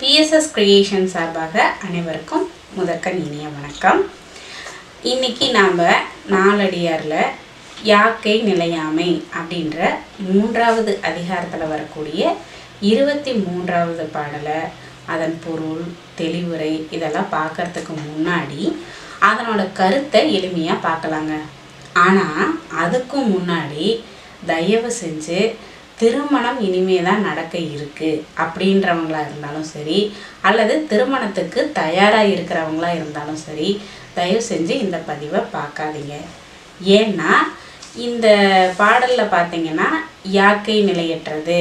BSS creation சார்பாக அனைவருக்கும் முதற்கண் இனிய வணக்கம். இன்னைக்கு நாம் நாலடியாரில் யாக்கை நிலையாமை அப்படின்ற மூன்றாவது அதிகாரத்தில் வரக்கூடிய இருபத்தி மூன்றாவது பாடலை அதன் பொருள் தெளிவுரை இதெல்லாம் பார்க்கறதுக்கு முன்னாடி அதனோட கருத்தை எளிமையாக பார்க்கலாங்க. ஆனால் அதுக்கும் முன்னாடி தயவு செஞ்சு திருமணம் இனிமே தான் நடக்க இருக்குது அப்படின்றவங்களா இருந்தாலும் சரி அல்லது திருமணத்துக்கு தயாராக இருக்கிறவங்களா இருந்தாலும் சரி தயவு செஞ்சு இந்த பதிவை பார்க்காதீங்க. ஏன்னா இந்த பாடலில் பார்த்தீங்கன்னா யாக்கை நிலையற்றது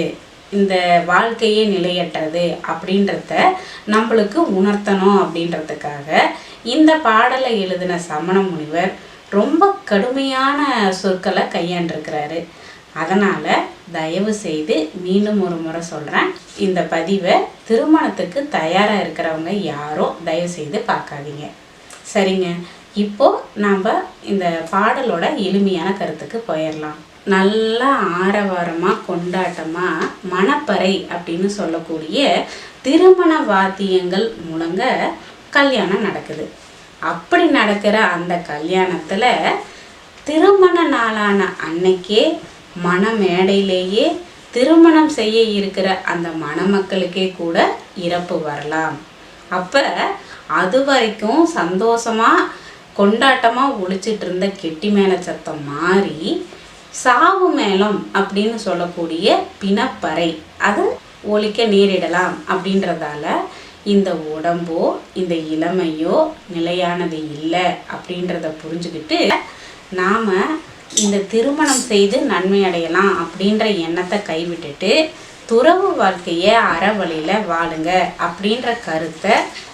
இந்த வாழ்க்கையே நிலையற்றது அப்படின்றத நம்மளுக்கு உணர்த்தணும் அப்படின்றதுக்காக இந்த பாடலை எழுதின சமண முனிவர் ரொம்ப கடுமையான சொற்களை கையாண்டிருக்கிறாரு. அதனால் தயவு செய்து மீண்டும் ஒரு முறை சொல்கிறேன் இந்த பதிவை திருமணத்துக்கு தயாராக இருக்கிறவங்க யாரும் தயவு செய்து பார்க்காதீங்க. சரிங்க. இப்போ நாம் இந்த பாடலோட எளிமையான கருத்துக்கு போயிடலாம். நல்லா ஆரவாரமாக கொண்டாட்டமாக மணப்பறை அப்படின்னு சொல்லக்கூடிய திருமண வாத்தியங்கள் முழங்க கல்யாணம் நடக்குது. அப்படி நடக்கிற அந்த கல்யாணத்தில் திருமண நாளான அன்னைக்கே மண மேடையிலேயே திருமணம் செய்ய இருக்கிற அந்த மணமக்களுக்கே கூட இறப்பு வரலாம். அப்போ அது வரைக்கும் சந்தோஷமாக கொண்டாட்டமாக ஒழிச்சிட்டு இருந்த கெட்டி மேல சத்தம் மாறி சாவு மேளம் அப்படின்னு சொல்லக்கூடிய பிணப்பறை அது ஒழிக்க நேரிடலாம் அப்படின்றதால இந்த உடம்போ இந்த இளமையோ நிலையானது இல்லை அப்படின்றத புரிஞ்சுக்கிட்டு நாம் இந்த திருமணம் செய்து நன்மை அடையலாம் அப்படின்ற எண்ணத்தை கைவிட்டுட்டு துறவு வாழ்க்கையை அறவழியில் வாழுங்க அப்படின்ற கருத்தை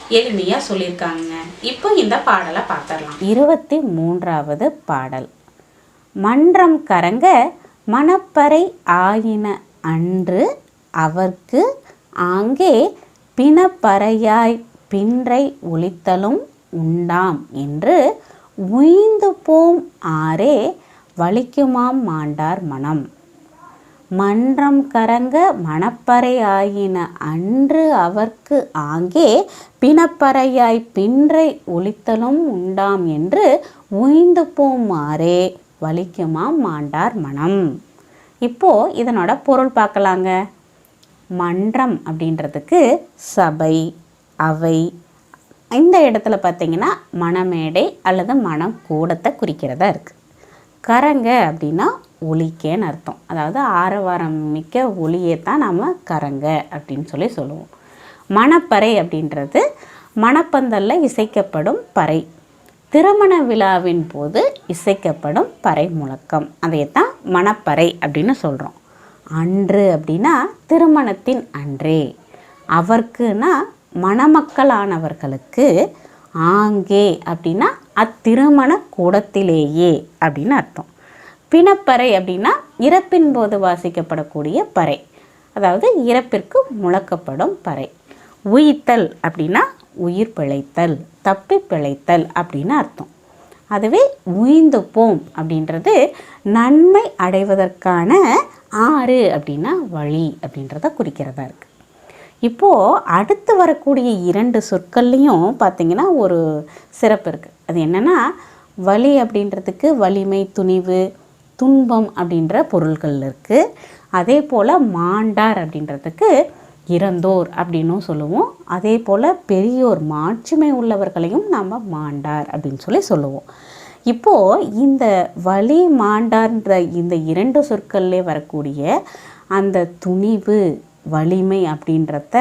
எளிமையாக சொல்லியிருக்காங்க இப்போ இந்த பாடலை பார்த்துடலாம். இருபத்தி மூன்றாவது பாடல். மன்றம் கரங்க மணப்பறை ஆயின அன்று அவர்க்கு ஆங்கே பிணப்பறையாய் பின்றை ஒழித்தலும் உண்டாம் என்று உய்ந்து போம் ஆரே வலிக்குமாம் மாண்டார் மனம். மன்றம் கரங்க மணப்பறை ஆயின அன்று அவர்க்கு ஆங்கே பிணப்பறையாய் பின்றை ஒழித்தலும் உண்டாம் என்று உய்ந்து போமாறே வலிக்குமாம் மாண்டார் மனம். இப்போ இதனோட பொருள் பார்க்கலாங்க. மன்றம் அப்படின்றதுக்கு சபை அவை இந்த இடத்துல பார்த்தீங்கன்னா மணமேடை அல்லது மனம் கூடத்தை குறிக்கிறதா இருக்குது கரங்க அப்படின்னா ஒலிக்கேன்னு அர்த்தம். அதாவது ஆரவாரம் மிக்க ஒளியை தான் நாம் கரங்க அப்படின்னு சொல்லி சொல்லுவோம். மணப்பறை அப்படின்றது மணப்பந்தலில் இசைக்கப்படும் பறை. திருமண விழாவின் போது இசைக்கப்படும் பறை முழக்கம். அதையத்தான் மணப்பறை அப்படின்னு சொல்கிறோம் அன்று அப்படின்னா திருமணத்தின் அன்றே. அவர்க்குன்னா மணமக்களானவர்களுக்கு ஆங்கே அப்படின்னா அத்திருமண கூடத்திலேயே அப்படின்னு அர்த்தம். பிணப்பறை அப்படின்னா இறப்பின் போது வாசிக்கப்படக்கூடிய பறை. அதாவது இறப்பிற்கு முழக்கப்படும் பறை. உயிர்த்தல் அப்படின்னா உயிர் பிழைத்தல் தப்பி பிழைத்தல் அப்படின்னு அர்த்தம். அதுவே உயிந்து போம் அப்படின்றது நன்மை அடைவதற்கான ஆறு அப்படின்னா வழி அப்படின்றத குறிக்கிறதா இருக்குது இப்போது அடுத்து வரக்கூடிய இரண்டு சொற்கள்லையும் பார்த்திங்கன்னா ஒரு சிறப்பு இருக்குது அது என்னென்னா வலி அப்படின்றதுக்கு வலிமை துணிவு துன்பம் அப்படின்ற பொருள்கள் இருக்குது அதே போல் மாண்டார் அப்படின்றதுக்கு இறந்தோர் அப்படின்னும் சொல்லுவோம். அதே போல் பெரியோர் மாட்சிமை உள்ளவர்களையும் நாம் மாண்டார் அப்படின்னு சொல்லி சொல்லுவோம். இப்போது இந்த வலி மாண்டார்ன்ற இந்த இரண்டு சொற்கள்லே வரக்கூடிய அந்த துணிவு வலிமை அப்படின்றத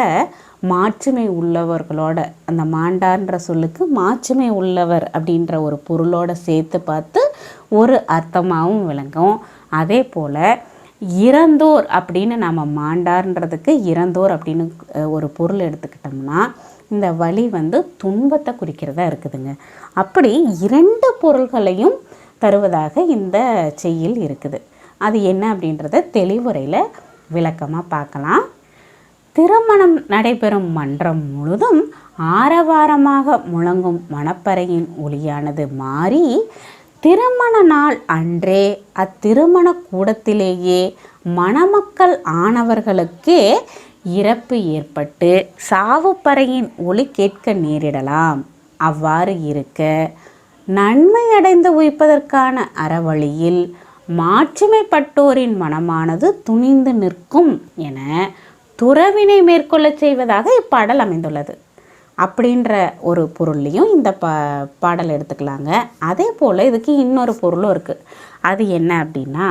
மாட்சிமை உள்ளவர்களோட அந்த மாண்டான்ற சொல்லுக்கு மாட்சிமை உள்ளவர் அப்படின்ற ஒரு பொருளோட சேர்த்து பார்த்து ஒரு அர்த்தமாகவும் விளங்கும். அதே போல் இறந்தோர் அப்படின்னு நம்ம மாண்டார்ன்றதுக்கு இறந்தோர் அப்படின்னு ஒரு பொருள் எடுத்துக்கிட்டோம்னா இந்த வலி வந்து துன்பத்தை குறிக்கிறதா இருக்குதுங்க. அப்படி இரண்டு பொருள்களையும் தருவதாக இந்த செய்யில் இருக்குது. அது என்ன அப்படின்றத தெளிவுரையில் விளக்கமாக பார்க்கலாம். திருமணம் நடைபெறும் மன்றம் முழுதும் ஆரவாரமாக முழங்கும் மணப்பறையின் ஒளியானது மாறி திருமண நாள் அன்றே அத்திருமண கூடத்திலேயே மணமக்கள் ஆனவர்களுக்கே இறப்பு ஏற்பட்டு சாவுப்பறையின் ஒளி கேட்க நேரிடலாம். அவ்வாறு இருக்க நன்மை அடைந்து உய்ப்பதற்கான அறவழியில் மாட்சிமைப்பட்டோரின் மனமானது துணிந்து நிற்கும் என துறவினை மேற்கொள்ளச் செய்வதாக இப்பாடல் அமைந்துள்ளது. அப்படின்ற ஒரு பொருள்லையும் இந்த பா பாடல் எடுத்துக்கலாங்க. அதே போல் இதுக்கு இன்னொரு பொருளும் இருக்குது அது என்ன அப்படின்னா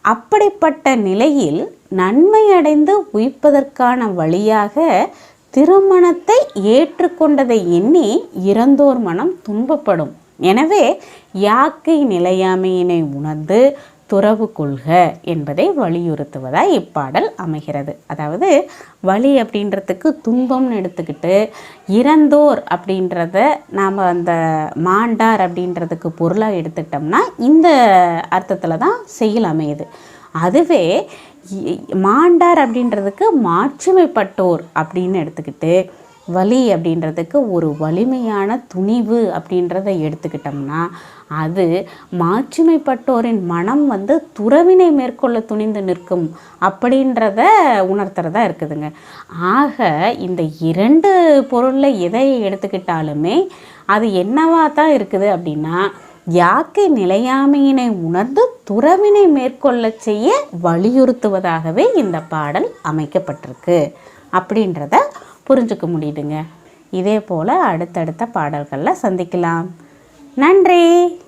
அப்படிப்பட்ட நிலையில் நன்மை அடைந்து உய்ப்பதற்கான வழியாக திருமணத்தை ஏற்றுக்கொண்டதை எண்ணி இறந்தோர் மனம் துன்பப்படும். எனவே யாக்கை நிலையாமையினை உணர்ந்து துறவு கொள்க என்பதை வலியுறுத்துவதாக இப்பாடல் அமைகிறது. அதாவது வலி அப்படின்றதுக்கு துன்பம்னு எடுத்துக்கிட்டு இறந்தோர் அப்படின்றத நாம் அந்த மாண்டார் அப்படின்றதுக்கு பொருளாக எடுத்துக்கிட்டோம்னா இந்த அர்த்தத்தில் தான் செயல் அமையுது. அதுவே இ- மாண்டார் அப்படின்றதுக்கு மாட்சிமைப்பட்டோர் அப்படின்னு எடுத்துக்கிட்டு வலி அப்படின்றதுக்கு ஒரு வலிமையான துணிவு அப்படின்றத எடுத்துக்கிட்டோம்னா அது மாட்சிமைப்பட்டோரின் மனம் வந்து துறவினை மேற்கொள்ள துணிந்து நிற்கும் அப்படின்றத உணர்த்துறதா இருக்குதுங்க. ஆக இந்த இரண்டு பொருளில் எதை எடுத்துக்கிட்டாலுமே அது என்னவா தான் இருக்குது அப்படின்னா யாக்கை நிலையாமையினை உணர்ந்து துறவினை மேற்கொள்ள செய்ய வலியுறுத்துவதாகவே இந்த பாடல் அமைக்கப்பட்டிருக்கு. அப்படின்றத புரிஞ்சுக்க முடியுதுங்க. இதே போல் அடுத்தடுத்த பாடல்களில் சந்திக்கலாம். நன்றி!